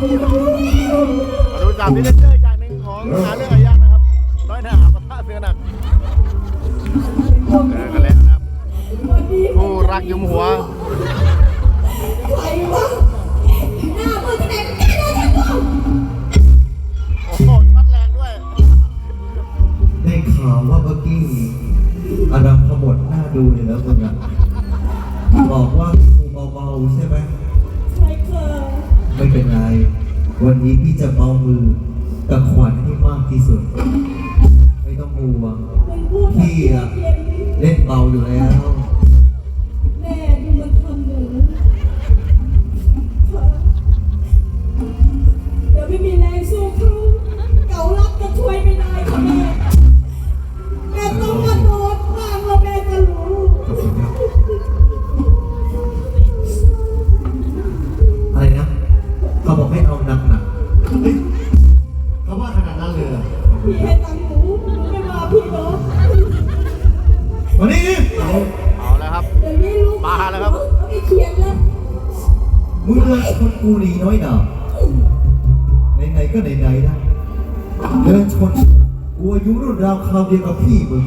มาดูจากพิเศษเจอร์อย่างหนึ่งของหาเรื่องอายักนะครับน้อยหนาปะทะเสือหนักเจอกันแล้วนะครับผู้รักยุมหัวใครวะหน้ามือที่ไหนก็แก้ได้ทั้งตัวโอ้โหชัดแรงด้วยได้ข่าวว่าเมื่อกี้อดัมขบฏหน้าดูเลยแล้วมึงอะบอกว่ากูเบาๆใช่ไหม ไม่เป็นไร วันนี้พี่จะเบามือกับขวัญให้มากที่สุด ไม่ต้องห่วงมึงพูดแบบพี่อะเล่นเบาอยู่แล้ว เขาบอกให้เอาหนักหนักเขาว่าขนาดนั้นเลยพี่ให้ตังค์หนูไม่มาพี่เนาะๆวันนี้เอาแล้วครับเดี๋ยวนี้ลูกมาแล้วครับไม่เขียนแล้วมึงเดินชนกูหนีน้อยหนาไหนๆก็ไหนๆนะเดินชนกูอายุรุ่นราวคราวเดียวกับพี่มึง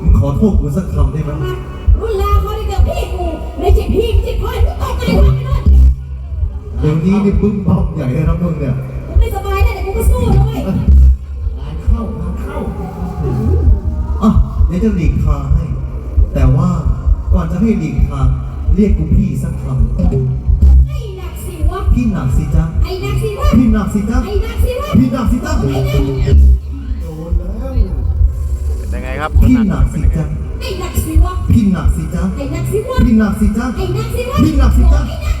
มึงขอโทษกูสักคำได้ไหมมารุ่นราวเขาได้กับพี่กูไม่ใช่พี่ไม่ใช่พ่อกูตกใจพ่อไปเลยเดี๋ยวนี้นี่บึ้มบ้อมใหญ่เลยนะมึงเนี่ยกูไม่สบายนะเดี๋ยวกูก็สู้เลยงานเข้างานเข้าอะเดี๋ยวจะหลีกทางให้ แต่ว่าก่อนจะให้หลีกทางเรียกกูพี่สักคไอ้หนักสิวะำพี่หนักสิจ๊ะไอ้หนักสิวะ พี่หนักสิจ๊ะไอ้หนักสิวะ พี่หนักสิจ๊ะไอ้หนักเป็นยังไงครับพี่หนักสิจ๊ะไอ้หนักสิวะพี่หนักสิจ๊ะไอ้หนักสิวะพี่หนักสิจ๊ะไอ้หนักสิวะพี่หนักสิจ๊ะอีก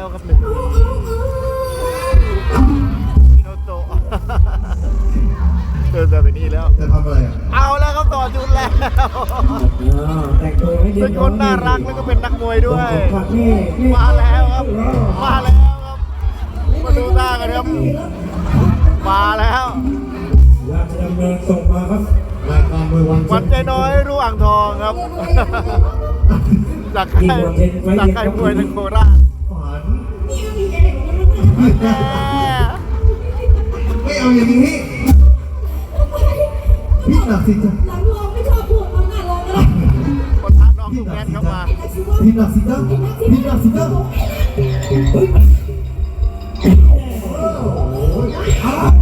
แล้วครับหนึ่งเอาเอาเอาพี่โนโตะเดินมาถึงนี่แล้ว จะทำอะไรอะเอาแล้วครับต่อจุดแล้วแต่งตัวให้ดีเป็นคนน่ารักแล้วก็เป็นนักมวยด้วยผักนี่นี่มาแล้วครับ มาแล้วครับ มาดูหน้ากันครับ มาแล้วราชดำเนินส่งมาครับรายการมวยวันวันใจน้อยรู้อ่างทองครับจากค่ายจากค่ายมวยทางโคราช ไม่เอาอย่างนี้ พี่หนักสิจ๊ะหลังลองไม่ชอบพูดเอาหน้าลองก็ได้คนท้าน้องทุกแมนเข้ามาไอ้หนักสิวะพี่หนักสิจ๊ะพี่หนักสิจ๊ะใคร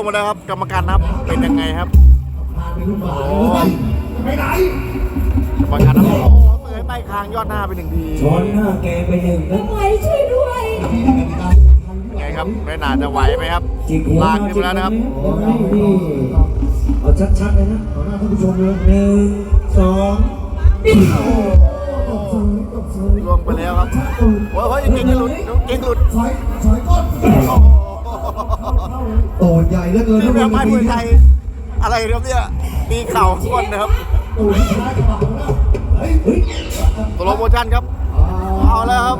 วงมาแล้วครับ กรรมการนับเป็นยังไงครับโอ้ยไปไหนกรรมการนับโอ้โหเสยไปคางยอดหน้าไปหนึ่งทีช้อนหน้าแกไปหนึ่งนะทำไมช่วยด้วยไงครับน้อยหนาจะไหวไหมครับจิกหัวลากมาขึ้นมาแล้วนะครับนี่เอาชัดๆเลยนะขอหน้าท่านผู้ชมเลยหนึ่งสองล่วงไปแล้วครับโอ้ยเฮ้ยเก่งหลุดเก่งหลุดถอยถอยก้นโอ้โห โตดใหญ่แล้วเกินทุกเรืคอนไม้มวยไทยอะไรครับเนี่ยมีเข่าทุกคนนะครับตัวยเฮ้ลงโมชั่นครับ เอาแล้วครับ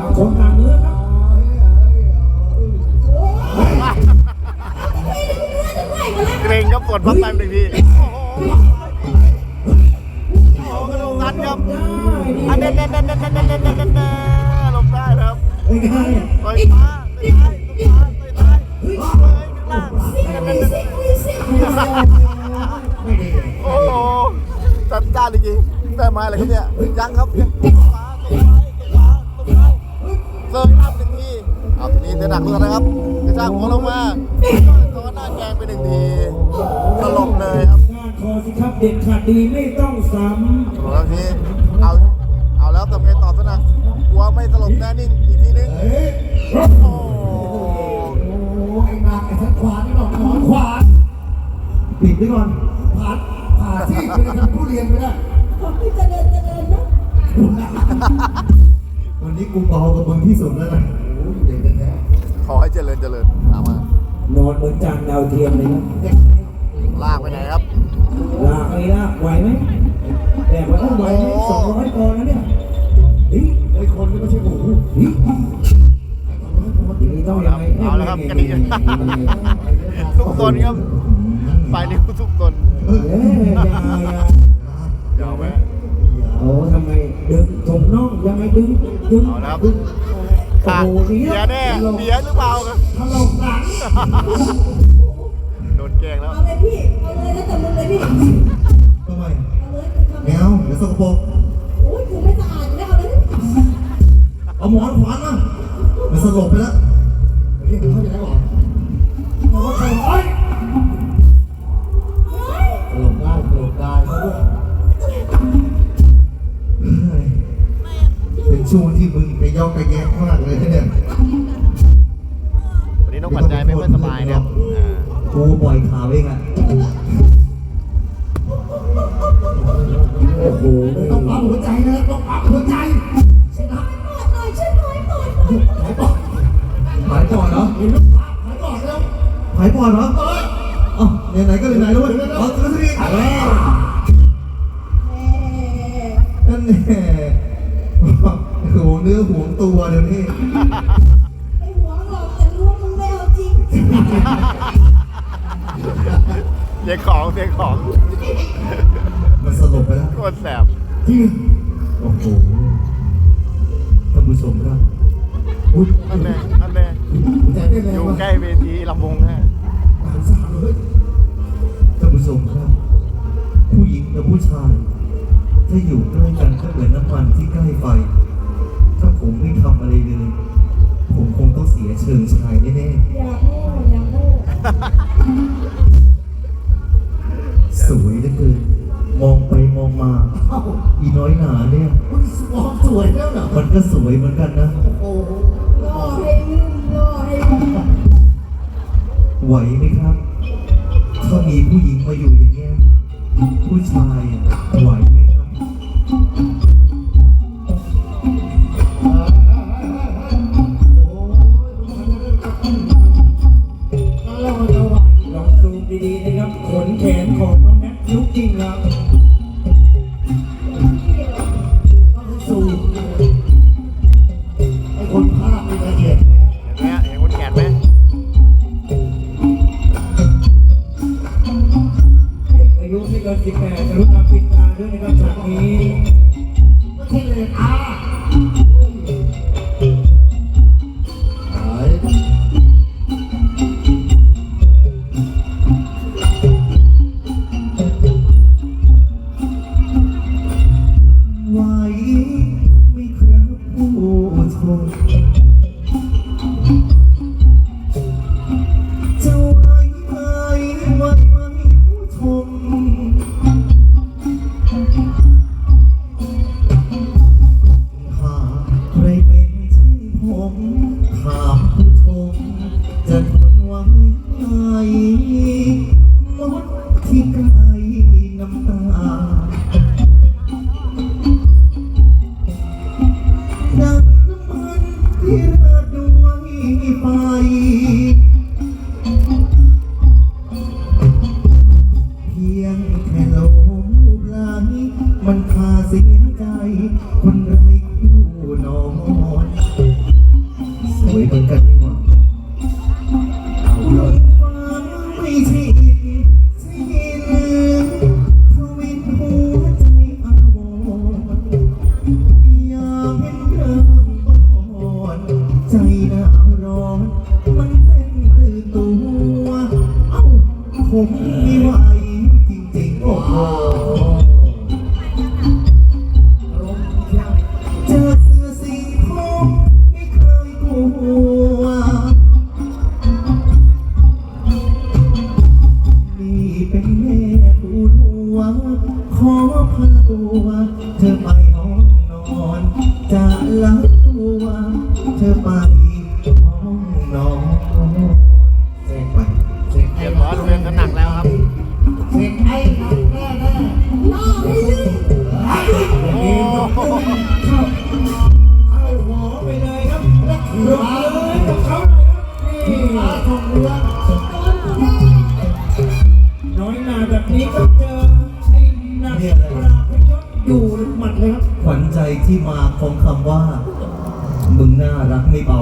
เกรงครับกดพักแป๊บหนึ่งทีโอ้โหลงนัดครับอัเด็ดเด็ดเด็ดเด็ดเด็ดเด็ดเด็ดลงได้ครับไปอยม โอ้โหจัดการจริงๆแต่ไม้อะไรครับเนี่ยยังครับยังเก็บฟ้าเก็บฟ้าเก็บฟ้าตรงไหนเซิร์ฟอัพหนึ่งทีเอาทีนี้เสียหนักเลยนะครับกระชากหัวลงมาซ้อนหน้าแกงไปหนึ่งทีสลบเลยครับงคอสิครับเด็ดขาดดีไม่ต้องซ้ำเอาแล้วทีเอาเอาแล้วทำไงต่อซะนะกลัวไม่สลบแน่นิ่งอีกทีนึงโอ้โหไอ้มาไอ้ทักขวานี่ เดี๋ยวก่อนผ่านผ่านที่เป็นทำผู้เรียนไม่ได้ขอให้เจริญเจริญนะวันนี้กูเบากับมึงที่สุดแล้วนะโอ้ยเด็กแท้ขอให้เจริญเจริญตามมานอนบนจานดาวเทียมเลยครับเด็กลากไปไหนครับ ลากไปลากไหวไหมแบกไว้ต้องไหวไหมสองร้อยกอนนะเนี่ยเฮ้ยไอ้คนนี้ไม่ใช่หมูเฮ้ยทีนี้ต้องยังไงเอาละครับกระดิ่งทุกตนครับ ปลายนิ้วทุกตนยาวไหมโอ้ทำไมดึงถมน่องยังไงดึงดึงเอาละครับโอ้โหเบียร์แน่เบียร์หรือเปล่าครับถ้าเราหลังโดนแกงแล้วเอาเลยพี่เอาเลยแล้วแต่มึงเลยพี่ทำไมเอาเลยแมวเดี๋ยวสกปรกโอ้ยกูไม่สะอาดอยู่แล้วเอาเลยเอาหมอนขวานมามันสลบไปแล้วเรียกเขาจะได้หรอ เป็นช่วงที่มึงไปย่อกระแยกมากเลยเนี่ยวันนี้น้องปัจจัยไม่ค่อยสบายนะครับอ่ากูปล่อยข่าวเองอะโอ้โหต้องปั๊มหัวใจนะต้องปั๊มหัวใจใช่นะปอดหน่อยช่วยหน่อยปอดหน่อยหายปอดหายปอดเหรอเห็นลูกปั๊มหายปอดแล้วหายปอดเหรอเอ้ยเอ้าไหนๆก็ไหนๆแล้วเว้ยเอาตัวสิเอ้ ห่วงเนื้อห่วงตัวเดี๋ยวนี้ไอ้หัวหลอกแต่รู้ว่ามึงไม่เอาจริงเสียงของเสียงของมันสลบไปแล้วโคตรแสบจริงโอ้โหท่านผู้ชมครับอุ๊ยนั่นแน่นั่นแน่แต่ได้แล้อยู่วใกล้เวทีลำวงแน่หลังสามเลยท่านผู้ชมครับ ผู้หญิงกับผู้ชาย ถ้าอยู่ใกล้กันก็เหมือนน้ำมันที่ใกล้ไฟถ้า ผมไม่ทำอะไรเลย ผมคงต้องเสียเชิงชายแน่อย่าโง่อย่าโง่ๆสวยเหลือเกิน มองไปมองมา เอ้าอีน้อยหนาเนี่ยมันมองสวยแล้วเหรอมันก็สวยเหมือนกันนะ โอ้โหล่อให้ลืมล่อให้ลืมไหวไหมครับ ถ้ามีผู้หญิงมาอยู่อย่างเงี้ย ผู้ชายอะ จะลักตัวเธอไปห้องนอนเสกไปเสกเรียบร้อยลเรียนกันหนักแล้วครับเสกไอ้น้องแน่แน่โอ้โหาเลยครับแล้วลงเลยกับเขาเลยครับนี่มาส่งเรือน้อยหนาแบบนี้ก็ ที่มาของคำว่า มึงน่ารักไม่เบา